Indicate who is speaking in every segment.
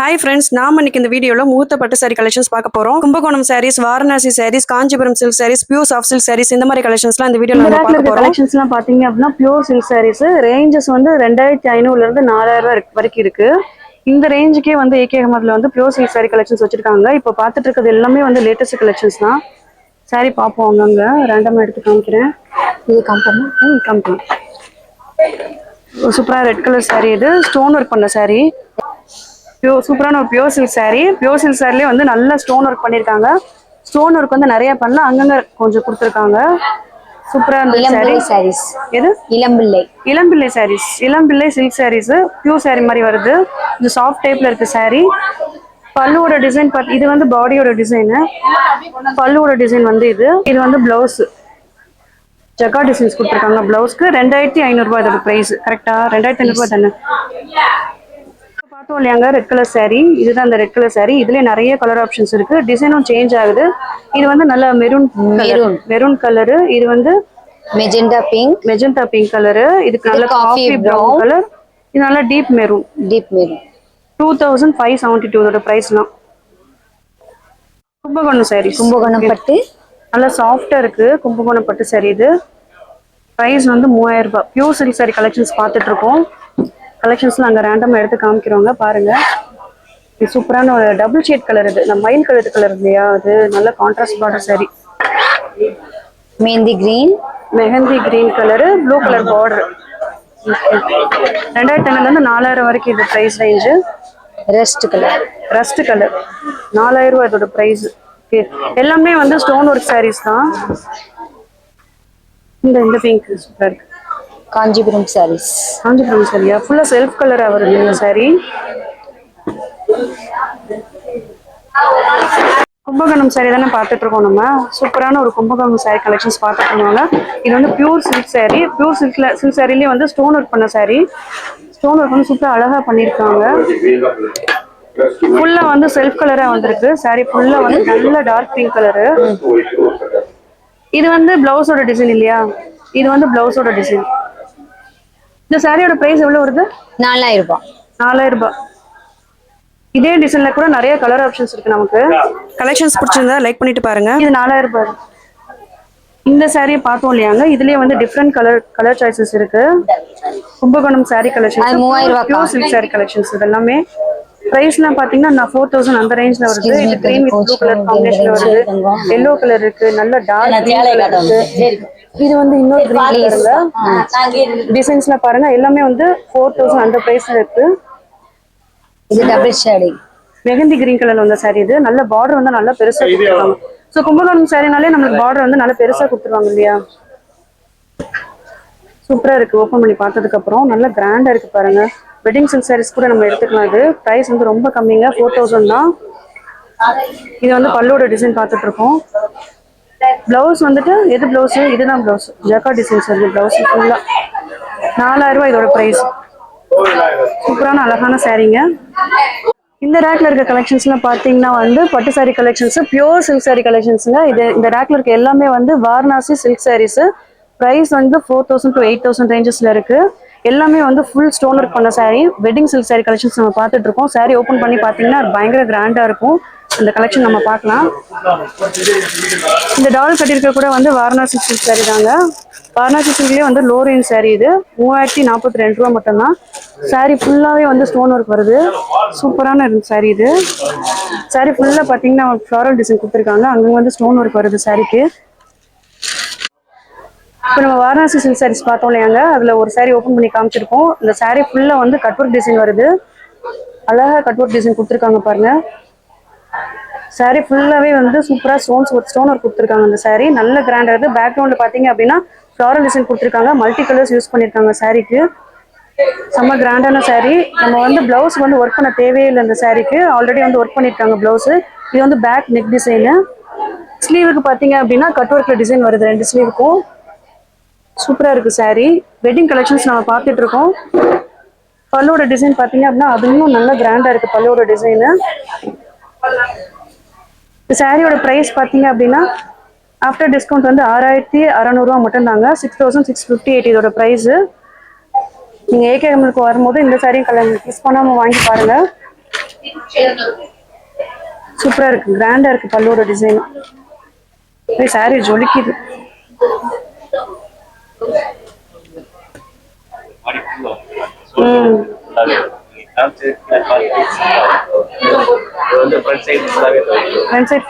Speaker 1: Hi friends நாம இன்னைக்கு இந்த வீடியோவில் முகூர்த்த பட்டு சாரி கலெக்ஷன்ஸ் பார்க்க போறோம். Kumbakonam sarees Varanasi sarees Kanchipuram silk sarees pure soft silk sarees இந்த மாதிரி கலெக்ஷன்ஸ்லாம் இந்த வீடியோவில் பார்க்க போறோம்.
Speaker 2: கலெக்ஷன்ஸ்லாம் பாத்தீங்க அப்படின்னா பியூர் சில்க் சாரீஸ் ரேஞ்சஸ் வந்து ரெண்டாயிரத்தி ஐநூறுல இருந்து நாலாயிரம் வரைக்கும் இருக்கு. இந்த ரேஞ்சுக்கே வந்து ஏகே அகமதுல வந்து பியூர் சில்க் சாரி கலெக்ஷன்ஸ் வச்சிருக்காங்க. இப்போ பார்த்துட்டு இருக்கிறது எல்லாமே வந்து லேட்டஸ்ட் கலெக்ஷன்ஸ் தான். சாரி பார்ப்போம் அங்கங்க. ரேண்டமா எடுத்து காமிக்கிறேன்.
Speaker 3: இது கம்பெனி
Speaker 2: ம் காமிக்கலாம் சூப்பரா ரெட் கலர் saree இது. ஸ்டோன் ஒர்க் பண்ண saree. பியூர் சூப்பரான ஒரு pure silk saree. Pure silk சாரிலே வந்து நல்ல ஸ்டோன் ஒர்க் பண்ணியிருக்காங்க ஸ்டோன் ஒர்க் வந்து நிறைய பண்ணல. அங்கங்க கொஞ்சம் கொடுத்துருக்காங்க. சூப்பரா இருந்த saree
Speaker 3: இளம்பிள்ளை சாரீஸ்
Speaker 2: எது?
Speaker 3: Elampillai.
Speaker 2: Elampillai sarees Elampillai silk sarees pure saree மாதிரி வருது. இது சாஃப்ட் டைப்ல இருக்கு saree. பல்லுவோட டிசைன் பார்த்து இது வந்து பாடியோட டிசைனு பல்லுவோட டிசைன் வந்து இது. இது வந்து பிளவுஸ் ஜக்கா டிசைன்ஸ் கொடுத்துருக்காங்க பிளவுஸ்க்கு ரெண்டாயிரத்தி ஐநூறுரூபா இதோட ப்ரைஸ் கரெக்டா ரெண்டாயிரத்தி ஐநூறுரூபா தானே? பார்த்தோம் இல்லையாங்க? Red colour saree. இதுதான் அந்த ரெட் கலர் saree. இதுலயே நிறைய கலர் ஆப்ஷன்ஸ் இருக்கு. டிசைனும் சேஞ்ச் ஆகுது. இது வந்து நல்ல மெரூன்
Speaker 3: Maroon.
Speaker 2: மெரூன் கலரு இது வந்து
Speaker 3: magenta pink
Speaker 2: magenta pink colour இதுக்கு நல்ல காஃபி. ப்ரௌன் கலர் இது நல்ல deep maroon
Speaker 3: deep maroon
Speaker 2: two thousand five seventy two ப்ரைஸ்லாம் கும்பகோணம் சாரீஸ்
Speaker 3: கும்பகோணம் பட்டு.
Speaker 2: நல்லா சாஃப்டா இருக்கு. கும்பகோணம் பட்டு saree இது. ப்ரைஸ் வந்து மூவாயிரம் ரூபாய். பியூர் சில்க் saree கலெக்ஷன்ஸ் பார்த்துட்டு கலெக்ஷன்ஸ்லாம் அங்கே ரேண்டமாக எடுத்து காமிக்கிறோங்க பாருங்க. இது சூப்பரான ஒரு டபுள் ஷேட் கலர் இது. நம்ம மயில் கலர் கலர் இல்லையா? அது நல்ல contrast border saree
Speaker 3: mehendi green
Speaker 2: mehendi green colour blue colour border ரெண்டாயிரத்தி ஐநூறுலேருந்து நாலாயிரம் வரைக்கும் இது price range
Speaker 3: rest colour
Speaker 2: rust colour நாலாயிரம் ரூபாய் இதோட ப்ரைஸ் எல்லாமே வந்து ஸ்டோன் ஒர்க் sarees தான். இந்த இந்த பிங்க் சூப்பராக இருக்கு.
Speaker 3: காஞ்சிபுரம் சாரீஸ்
Speaker 2: காஞ்சிபுரம் சாரியா ஃபுல்லாக செல்ஃப் கலராக வருது இந்த saree. கும்பகோணம் சாரி தானே பார்த்துட்டு இருக்கோம் நம்ம. சூப்பரான ஒரு கும்பகோணம் சாரி கலெக்ஷன்ஸ் பார்த்துட்டு இருக்கோம்ல இது வந்து பியூர் சில்க் சாரி பியூர் சில்க்ல சில்க் சாரிலேயே வந்து ஸ்டோன் ஒர்க் பண்ண சாரி ஸ்டோன் ஒர்க் வந்து சூப்பராக அழகாக பண்ணியிருக்காங்க. ஃபுல்லா வந்து செல்ஃப் கலரா வந்திருக்கு. சாரி ஃபுல்லாக வந்து நல்ல டார்க் பிங்க் கலரு இது வந்து பிளவுஸோட டிசைன் இல்லையா? இது வந்து பிளவுஸோட டிசைன் இந்த சாரியோட பிரைஸ் எவ்வளவு வருது?
Speaker 3: நாலாயிரம் ரூபாய்.
Speaker 2: நாலாயிரம் ரூபாய். இதே டிசைன்ல கூட நிறைய கலர் ஆப்ஷன்ஸ் இருக்கு நமக்கு.
Speaker 1: கலெக்ஷன்ஸ் பிடிச்சிருந்தா லைக் பண்ணிட்டு பாருங்க.
Speaker 2: இது நாலாயிரம் ரூபாய். இந்த சாரியை பார்த்தோம் இல்லையாங்க? இதுலயே வந்து டிஃப்ரெண்ட் கலர் கலர் சாய்ஸஸ் இருக்கு. கும்பகோணம் saree கலெக்ஷன்
Speaker 3: மூவாயிரம்?
Speaker 2: பியூர் சில்க் saree கலெக்ஷன்ஸ் இது எல்லாமே பிரைஸ்லாம் பாத்தீங்கன்னா நான் ஃபோர் தௌசண்ட் அந்த ரேஞ்ச்ல வருது. இது கிரீன் வித் ப்ளூ கலர் காம்பினேஷன்ல வருது. எல்லோ கலர் இருக்கு நல்ல டார்க் கலர் இருக்கு. இது வந்து இன்னொரு கிரீன் கலர்ல டிசைன்ஸ்ல பாருங்க. எல்லாமே வந்து ஃபோர் தௌசண்ட் அந்த பிரைஸ்ல இருக்கு.
Speaker 3: இது டபுள் ஷேடிங்
Speaker 2: மெஹந்தி கிரீன் கலர்ல வந்த saree இது. நல்ல பார்டர் வந்து நல்லா பெருசா கொடுத்துருக்காங்க ஸோ கும்பகோணம் சாரினாலே நம்மளுக்கு பார்டர் வந்து நல்லா பெருசா கொடுத்துருவாங்க இல்லையா? சூப்பரா இருக்கு. ஓப்பன் பண்ணி பார்த்ததுக்கு அப்புறம். நல்ல கிராண்டா இருக்கு பாருங்க. வெட்டிங் சில்க் சாரீஸ் கூட நம்ம எடுத்துக்கலாம் இது. ப்ரைஸ் வந்து ரொம்ப கம்மிங்க. ஃபோர் தௌசண்ட் தான். இது வந்து பல்லோட டிசைன் பார்த்துட்டு இருக்கோம் பிளவுஸ் வந்துட்டு எது பிளவுஸ் இதுதான் பிளவுஸ் ஜக்கா டிசைன்ஸ் வருது பிளவுஸ் ஃபுல்லா நாலாயிரம் ரூபாய் இதோட ப்ரைஸ் சூப்பரான அழகான சாரீங்க இந்த ரேக்ல இருக்க கலெக்ஷன்ஸ்லாம் பார்த்தீங்கன்னா வந்து பட்டு saree collections pure silk saree கலெக்ஷன்ஸுங்க இது இந்த ரேக்ல இருக்க எல்லாமே வந்து வாரணாசி சில்க் சாரீஸ் ப்ரைஸ் வந்து four thousand to eight thousand ரேஞ்சஸில் இருக்குது எல்லாமே வந்து ஃபுல் ஸ்டோன் ஒர்க் பண்ண saree. Wedding silk saree collections நம்ம பார்த்துட்டு இருக்கோம். Saree ஓப்பன் பண்ணி பார்த்தீங்கன்னா பயங்கர கிராண்டாக இருக்கும். இந்த கலெக்ஷன் நம்ம பார்க்கலாம். இந்த டால் கட்டியிருக்க கூட வந்து வாரணாசி சில்க் saree தாங்க. வாரணாசி சில்க்லேயே வந்து லோ ரேஞ்ச் saree இது. மூவாயிரத்தி நாற்பத்தி ரெண்டு ரூபா மட்டும்தான். Saree ஃபுல்லாகவே வந்து ஸ்டோன் ஒர்க் வருது. சூப்பரான இருந்து இது. Saree ஃபுல்லாக பார்த்தீங்கன்னா ஃப்ளாரல் டிசைன் கொடுத்துருக்காங்க. அங்கே வந்து ஸ்டோன் ஒர்க் வருது சாரிக்கு இப்போ நம்ம வாரணாசி சில்க் சாரீஸ் பார்த்தோம் இல்லையாங்க? அதில் ஒரு saree ஓப்பன் பண்ணி காமிச்சிருக்கோம். இந்த சாரீ ஃபுல்லாக வந்து கட் ஒர்க் டிசைன் வருது. அழகாக கட் ஒர்க் டிசைன் கொடுத்துருக்காங்க பாருங்க. சாரீ ஃபுல்லாகவே வந்து சூப்பராக ஸ்டோன்ஸ் ஸ்டோன் ஒர்க் கொடுத்துருக்காங்க அந்த சாரீ நல்ல கிராண்டாக இருக்குது பேக்ரவுண்டில் பார்த்தீங்க அப்படின்னா ஃப்ளாரல் டிசைன் கொடுத்துருக்காங்க. மல்டி கலர்ஸ் யூஸ் பண்ணியிருக்காங்க சாரீக்கு செம்ம கிராண்டான சாரீ நம்ம வந்து பிளவுஸ் வந்து ஒர்க் பண்ண தேவையே இல்லை இந்த சாரீக்கு ஆல்ரெடி வந்து ஒர்க் பண்ணியிருக்காங்க ப்ளவுஸு இது வந்து பேக் நெக் டிசைனு ஸ்லீவுக்கு பார்த்தீங்க அப்படின்னா கட் ஒர்க்கில் டிசைன் வருது. ரெண்டு ஸ்லீவுக்கும் சூப்பராக இருக்கு saree. வெட்டிங் கலெக்ஷன்ஸ் நம்ம பார்த்துட்டு இருக்கோம். பல்லோட டிசைன் பார்த்தீங்க அப்படின்னா அதுவும் நல்ல கிராண்டாக இருக்கு பல்லோட டிசைனு இந்த சாரியோட ப்ரைஸ் பார்த்தீங்க அப்படின்னா ஆஃப்டர் டிஸ்கவுண்ட் வந்து ஆறாயிரத்தி அறநூறுவா மட்டும்தாங்க. Six thousand six fifty eight இதோட ப்ரைஸு நீங்கள் ஏகேஎம்லுக்கு வரும்போது இந்த சாரியும் கலர் மிஸ் பண்ணாமல் வாங்கி பாருங்கள் சூப்பராக இருக்கு கிராண்டாக இருக்கு பல்லோட டிசைன் சாரி ஜொலிக்குது. ஃப்ரண்ட் சைட்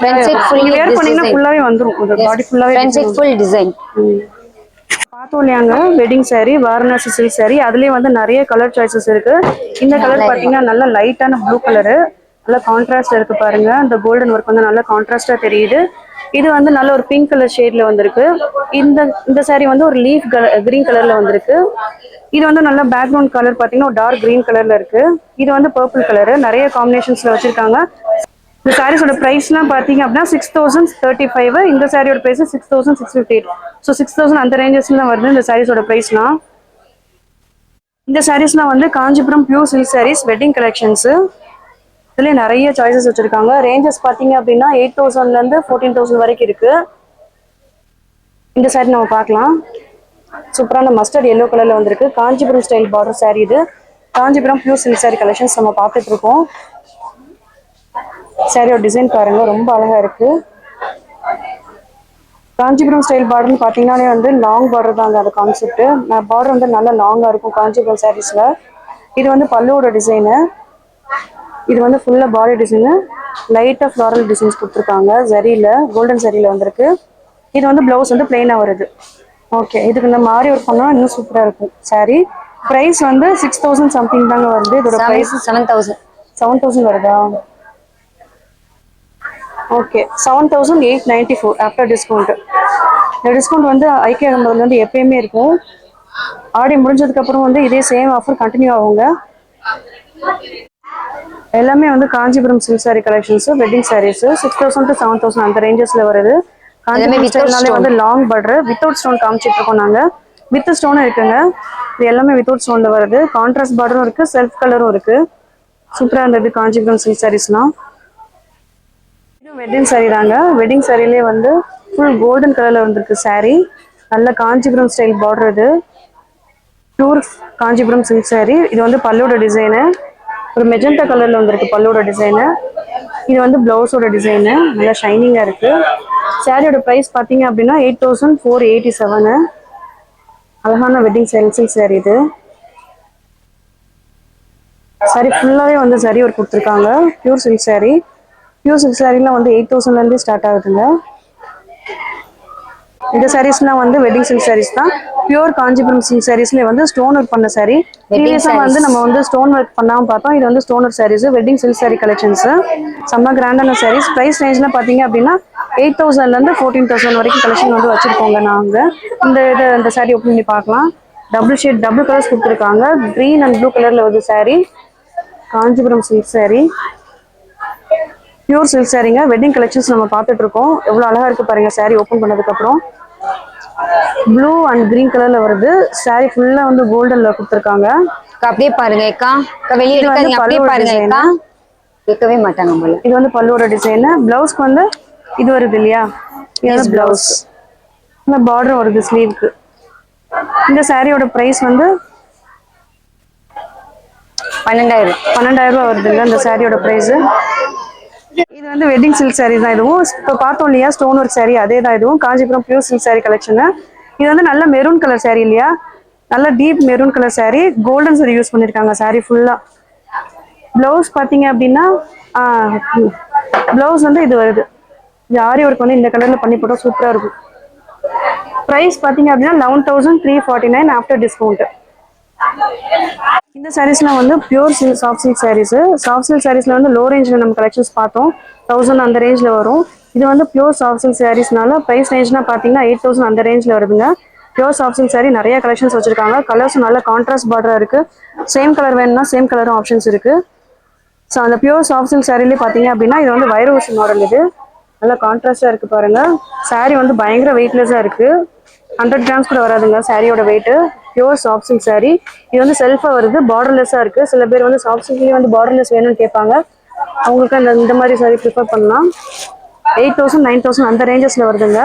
Speaker 2: நீங்க வேர் பண்ணீங்கன்னா. ஃபுல்லாவே வந்துரும் பாடி ஃபுல்லாவே
Speaker 3: ஃப்ரண்ட் சைட் ஃபுல் டிசைன்
Speaker 2: பார்த்தோம் இல்லையாங்க? Wedding saree Varanasi silk saree. அதுலயே வந்து நிறைய கலர் சாய்ஸஸ் இருக்கு. இந்த கலர் பாத்தீங்கன்னா நல்ல லைட்டான ப்ளூ கலரு நல்ல கான்ட்ராஸ்ட் இருக்கு பாருங்க. அந்த கோல்டன் ஒர்க் வந்து நல்ல கான்ட்ராஸ்டா தெரியுது. இது வந்து நல்ல ஒரு பிங்க் கலர் ஷேட்ல வந்திருக்கு. இந்த இந்த சாரீ வந்து ஒரு லீஃப் கலர் கிரீன் கலர்ல வந்திருக்கு. இது வந்து நல்ல பேக்ரவுண்ட் கலர் பாத்தீங்கன்னா ஒரு டார்க் கிரீன் கலர்ல இருக்கு. இது வந்து பர்பிள் கலர் நிறைய காம்பினேஷன்ஸ்ல வச்சிருக்காங்க. இந்த சாரீஸோட ப்ரைஸ்லாம் பார்த்தீங்க அப்படின்னா சிக்ஸ் தௌசண்ட் தேர்ட்டி ஃபைவ் இந்த சாரியோட price six thousand six fifty eight so six thousand அந்த ரேஞ்சஸ்ல தான் வருது இந்த சாரீஸோட ப்ரைஸ்லாம் இந்த சாரீஸ்லாம் வந்து Kanchipuram pure silk sarees wedding collections இதுலேயே நிறைய சாய்ஸஸ் வச்சுருக்காங்க. ரேஞ்சஸ் பார்த்தீங்க அப்படின்னா எயிட் தௌசண்ட்லேருந்து ஃபோர்டீன் தௌசண்ட் வரைக்கும் இருக்கு. இந்த சாரி நம்ம பார்க்கலாம். சூப்பரான மஸ்டர்ட் எல்லோ கலரில் வந்திருக்கு. காஞ்சிபுரம் ஸ்டைல் பார்டர் சாரி இது. Kanchipuram pure silk saree collections நம்ம பார்த்துட்டு இருக்கோம். சாரியோட டிசைன் பாருங்க. ரொம்ப அழகா இருக்கு. காஞ்சிபுரம் ஸ்டைல் பார்டர்னு பார்த்தீங்கன்னாலே வந்து லாங் பார்டர் தான் அந்த கான்செப்ட் பார்டர் வந்து நல்லா லாங்காக இருக்கும் காஞ்சிபுரம் சாரீஸில் இது வந்து பல்லுவோட டிசைனு இது வந்து ஃபுல்லாக பாடி டிசைனு லைட்டாக ஃப்ளாரல் டிசைன்ஸ் கொடுத்துருக்காங்க. ஜரியில் கோல்டன் ஜரியில் வந்திருக்கு. இது வந்து ப்ளவுஸ் வந்து பிளெயினாக வருது. ஓகே இதுக்கு இந்த மாதிரி ஒர்க் பண்ணால் இன்னும் சூப்பராக இருக்கும். Saree. ப்ரைஸ் வந்து சிக்ஸ் தௌசண்ட் சம்திங் தாங்க வருது. இதோட price
Speaker 3: seven thousand
Speaker 2: seven thousand வருதா? Okay seven thousand eight ninety four after discount இந்த டிஸ்கவுண்ட் வந்து ஐக்கிய அகமதுல வந்து எப்பயுமே இருக்கும். ஆடி முடிஞ்சதுக்கு அப்புறம் வந்து இதே சேம் ஆஃபர் கண்டினியூ ஆகுங்க. எல்லாமே வந்து Kanchipuram silk saree collections wedding sarees six thousand to seven thousand அந்த ரேஞ்சஸ்ல வருது. காஞ்சிபுரம் ஸ்டைல்னாலே வந்து லாங் பார்டர் வித்தவுட் ஸ்டோன் காமிச்சிட்டு இருக்கோம் நாங்க. வித் ஸ்டோனும் இருக்குங்க. இது எல்லாமே வித்தவுட் ஸ்டோன்ல வருது. கான்ட்ராஸ்ட் பார்டரும் இருக்கு செல்ஃப் கலரும் இருக்கு. சூப்பரா இருந்தது காஞ்சிபுரம் சில்க் சாரீஸ்லாம் வெட்டிங் saree தாங்க. வெட்டிங் சாரிலே வந்து ஃபுல் கோல்டன் கலர்ல வந்திருக்கு saree. நல்ல காஞ்சிபுரம் ஸ்டைல் பார்டர் இது. Pure Kanchipuram silk saree. இது வந்து பல்லோட டிசைனு ஒரு மெஜந்தா கலர்ல வந்திருக்கு பல்லோட டிசைனு இது வந்து பிளவுஸோட டிசைனு நல்லா ஷைனிங்கா இருக்கு. சாரியோட ப்ரைஸ் பார்த்தீங்க அப்படின்னா eight thousand four eighty seven அழகான வெட்டிங் சென்சில் சில்க் இது. சாரி ஃபுல்லாகவே வந்து சரி ஒரு கொடுத்துருக்காங்க. Pure silk saree pure silk சாரீலாம் வந்து எயிட் தௌசண்ட்லேருந்து ஸ்டார்ட் ஆகுதுங்க. இந்த சாரீஸ்லாம் வந்து வெட்டிங் சில்க் சாரீஸ் தான். பியூர் காஞ்சிபுரம் சில்க் சாரீஸ்ல வந்து ஸ்டோன் ஒர்க் பண்ண saree. ப்ரீவியஸாக வந்து நம்ம வந்து ஸ்டோன் ஒர்க் பண்ணாமல் பார்த்தோம். இது வந்து stone work sarees wedding silk saree collections செம்ம கிராண்டான சாரீஸ் ப்ரைஸ் ரேஞ்ச்லாம் பார்த்தீங்க அப்படின்னா எயிட் தௌசண்ட்லேருந்து ஃபோர்டீன் தௌசண்ட் வரைக்கும் கலெக்ஷன் வந்து வச்சிருக்கோங்க நாங்கள் இந்த இதை இந்த saree ஓப்பன் பண்ணி பார்க்கலாம். டபுள் ஷேட் டபுள் கலர்ஸ் கொடுத்துருக்காங்க. க்ரீன் அண்ட் ப்ளூ கலரில் வருது saree. Kanchipuram silk saree. Pure silk சாரீங்க wedding collections நம்ம பார்த்துட்டு இருக்கோம். எவ்வளோ அழகா இருக்கு பாருங்க saree ஓப்பன் பண்ணதுக்கு அப்புறம். ப்ளூ அண்ட் கிரீன் கலர்ல வருது. Saree ஃபுல்லா வந்து கோல்டன்ல கொடுத்துருக்காங்க.
Speaker 3: அப்படியே பாருங்க அக்கா. வெளியே எடுக்காதீங்க. அப்படியே பாருங்க. அக்கா. வைக்கவே மாட்டாங்க போல.
Speaker 2: இது வந்து பல்லுவோட டிசைன் பிளவுஸ்க்கு வந்து இது வருது இல்லையா? இது பிளவுஸ் இந்த பார்டர் வருது ஸ்லீவ்க்கு இந்த சாரியோட பிரைஸ் வந்து
Speaker 3: பன்னெண்டாயிரம்.
Speaker 2: பன்னெண்டாயிரம் ரூபாய் வருதுங்க இந்த சாரியோட பிரைஸ் இது வந்து வெட்டிங் சில்க் சாரீ தான். இதுவும் இப்போ பார்த்தோம் இல்லையா ஸ்டோன் ஒர்க் சாரீ அதே தான். இதுவும் Kanchipuram pure silk saree collection இது வந்து நல்ல மெரூன் கலர் சாரீ இல்லையா? நல்ல deep maroon colour saree golden saree use பண்ணியிருக்காங்க சாரீ ஃபுல்லாக ப்ளவுஸ் பார்த்தீங்க அப்படின்னா ப்ளவுஸ் வந்து இது வருது. இந்த ஆரி ஒர்க் வந்து இந்த கலரில் பண்ணி போட்டால் சூப்பராக இருக்கும். ப்ரைஸ் பார்த்தீங்க அப்படின்னா eleven thousand three forty nine after discount இந்த சாரீஸ்லாம் வந்து பியூர் சில் soft silk sarees soft silk சாரீஸ்ல வந்து லோ ரேஞ்சில் நம்ம கலெக்ஷன்ஸ் பார்த்தோம். தௌசண்ட் அந்த ரேஞ்சில் வரும். இது வந்து பியூர் சாஃப்ட் சில்க் சாரீஸ்னால ப்ரைஸ் ரேஞ்ச்னா பார்த்தீங்கன்னா எயிட் தௌசண்ட் அந்த ரேஞ்சில் வருதுங்க. பியூர் சாஃப்ட் சில்க் சாரீ நிறைய கலெக்ஷன்ஸ் வச்சிருக்காங்க. கலர்ஸ் நல்ல கான்ட்ராஸ்ட் பார்டராக இருக்கு. சேம் கலர் வேணும்னா சேம் கலரும் ஆப்ஷன்ஸ் இருக்கு. ஸோ அந்த பியூர் சாஃப்ட் சில்க் சாரிலே பார்த்தீங்க அப்படின்னா இது வந்து வைரவசி மாடல் இது. நல்லா கான்ட்ராஸ்டாக இருக்கு பாருங்க. Saree வந்து பயங்கர வெயிட்லெஸ்ஸாக இருக்கு. ஹண்ட்ரட் கிராம்ஸ் கூட வராதுங்க சாரியோட வெயிட் பியூர் சாஃப்ட் சில்க் இது வந்து செல்ஃபாக வருது பார்டர்லெஸ்ஸாக இருக்கு. சில பேர் வந்து சாஃப்ட் சில்க்லேயே வந்து பார்டர்லெஸ் வேணும்னு கேட்பாங்க. அவங்களுக்கு அந்த இந்த மாதிரி saree ப்ரிஃபர் பண்ணலாம். எயிட் தௌசண்ட் நைன் தௌசண்ட் அந்த ரேஞ்சஸில் வருதுங்க.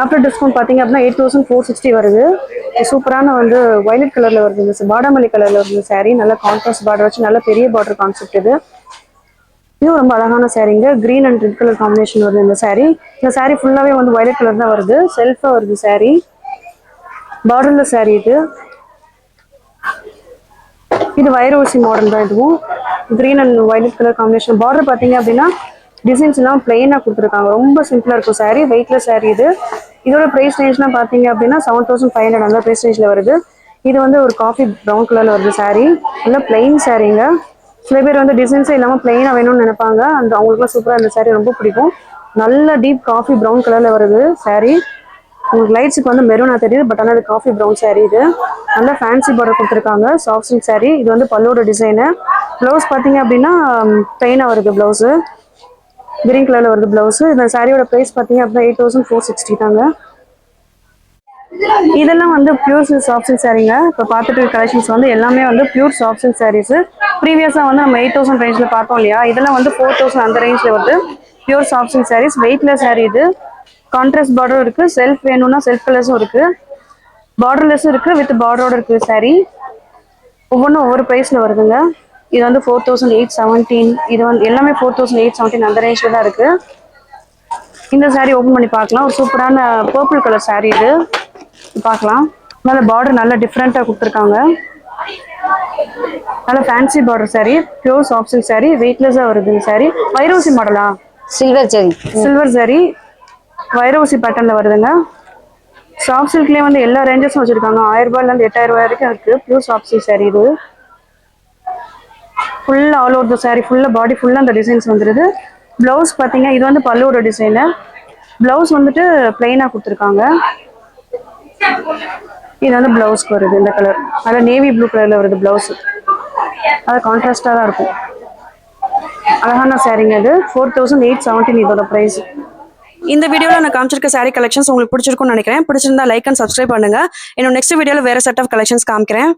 Speaker 2: ஆஃப்டர் டிஸ்கவுண்ட் பார்த்தீங்க அப்படின்னா எயிட் தௌசண்ட் ஃபோர் சிக்ஸ்டி வருது. சூப்பரான வந்து வயலட் கலரில் வருது பாடாமல்லி கலரில் வருது saree. நல்ல கான்ட்ராஸ்ட் பார்டர் வச்சு நல்ல பெரிய பார்டர் கான்செப்ட் இது. இதுவும் ரொம்ப அழகான சாரீங்க green and red colour combination வருது இந்த சாரீ இந்த சாரீ ஃபுல்லாகவே வந்து வயலட் கலர் தான் வருது. செல்ஃபாக வருது சாரீ பார்டர்ல சாரீ இது. இது வைரோசி மாடல் தான் இதுவும். Green and violet colour combination border பார்த்தீங்க அப்படின்னா டிசைன்ஸ் எல்லாம் பிளெயினாக கொடுத்துருக்காங்க. ரொம்ப சிம்பிளாக இருக்கும் சாரீ வெயிட்லெஸ் சாரீ இது. இதோட ப்ரைஸ் ரேஞ்ச்லாம் பார்த்தீங்க அப்படின்னா செவன் தௌசண்ட் ஃபைவ் ஹண்ட்ரட் அந்த ப்ரைஸ் ரேஞ்சில் வருது. இது வந்து ஒரு காஃபி ப்ரௌன் கலரில் வருது சாரீ நல்லா பிளெயின் சாரீங்க சில பேர் வந்து டிசைன்ஸே இல்லாமல் பிளெயினாக வேணும்னு நினைப்பாங்க. அந்த அவங்களுக்குலாம் சூப்பராக இந்த சாரீ ரொம்ப பிடிக்கும். நல்ல டீப் காஃபி ப்ரௌன் கலரில் வருது சாரீ உங்களுக்கு லைட்ஸுக்கு வந்து மெரூனாக தெரியுது பட் ஆனால் அது காஃபி ப்ரௌன் சாரீ இது. நல்ல ஃபேன்சி பார்டர் கொடுத்துருக்காங்க சாஃப்ட் சில்க் சாரீ இது வந்து பல்லோட டிசைனு ப்ளவுஸ் பார்த்தீங்க அப்படின்னா பிளெயினாக வருது ப்ளவுஸு கிரீன் கலரில் வருது ப்ளவுஸு இந்த சாரியோட ப்ரைஸ் பார்த்தீங்க அப்படின்னா எயிட் தௌசண்ட் ஃபோர் சிக்ஸ்டி தாங்க. இதெல்லாம் வந்து பியூர் சில்க் சாஃப்ட் சில்க் சாரீங்க இப்போ பார்த்துட்டு கலெக்ஷன்ஸ் வந்து எல்லாமே வந்து பியூர் சாஃப்ட் சில்க் சாரீஸ் ப்ரீவியஸாக வந்து நம்ம எயிட் தௌசண்ட் ரேஞ்சில் பார்த்தோம் இல்லையா? இதெல்லாம் வந்து ஃபோர் தௌசண்ட் அந்த ரேஞ்சில் வருது. Pure soft silk sarees weightless saree இது. கான்ட்ராஸ்ட் பார்டரும் இருக்குது செல்ஃப் வேணும்னா செல்ஃப் கலர்ஸும் இருக்குது பார்டர்லெஸ்ஸும் இருக்குது வித் பார்டரோட இருக்குது சாரீ ஒவ்வொன்றும் ஒவ்வொரு ப்ரைஸில் வருதுங்க. இது வந்து ஃபோர் தௌசண்ட் எயிட் செவன்டீன் இது வந்து எல்லாமே ஃபோர் தௌசண்ட் எயிட் செவன்டீன் அந்த ரேஞ்சில் தான் இருக்குது இந்த சாரீ ஓப்பன் பண்ணி பார்க்கலாம். ஒரு சூப்பரான பர்பிள் கலர் சாரீ இது. பார்க்கலாம். நல்ல பார்டர் நல்ல டிஃப்ரெண்ட்டாக கொடுத்துருக்காங்க. நல்ல fancy border saree pure soft silk saree வெயிட்லெஸ்ஸாக வருது saree. வைரோசி மாடலா
Speaker 3: சில்வர் ஜெரி
Speaker 2: சில்வர் saree. வைரோசி பேட்டர்னில் வருதுங்க. சாஃப்ட் சில்க்லேயே வந்து எல்லா ரேஞ்சஸும் வச்சுருக்காங்க. ஆயிரம் ரூபாயிலேருந்து எட்டாயிரம் ரூபாய் வரைக்கும் இருக்குது பியூர் சாஃப்ட் சில்க் saree இது. ஃபுல்லாக ஆல் ஓவர் த saree ஃபுல்லாக பாடி ஃபுல்லாக அந்த டிசைன்ஸ் வந்துடுது ப்ளவுஸ் பார்த்தீங்க இது வந்து பல்லுவோட டிசைனு ப்ளவுஸ் வந்துட்டு பிளெயினாக கொடுத்துருக்காங்க. இது வந்து ப்ளவுஸ்க்கு வருது இந்த கலர் அதில் நேவி ப்ளூ கலரில் வருது ப்ளவுஸ் அது கான்ட்ராஸ்டாக தான் இருக்கும். அழகான சாரீங்க அது ஃபோர் தௌசண்ட் எயிட் செவன்டீன் இதோட ப்ரைஸ்
Speaker 1: இந்த வீடியோவில் நான் காமிச்சிருக்க saree கலெக்ஷன்ஸ் உங்களுக்கு பிடிச்சிருக்கும்னு நினைக்கிறேன். பிடிச்சிருந்தா லைக் அண்ட் சப்ஸ்கிரைப் பண்ணுங்க. இன்னும் நெக்ஸ்ட் வீடியோவில் வேறு செட் ஆஃப் கலெக்ஷன்ஸ் காமிக்கிறேன்.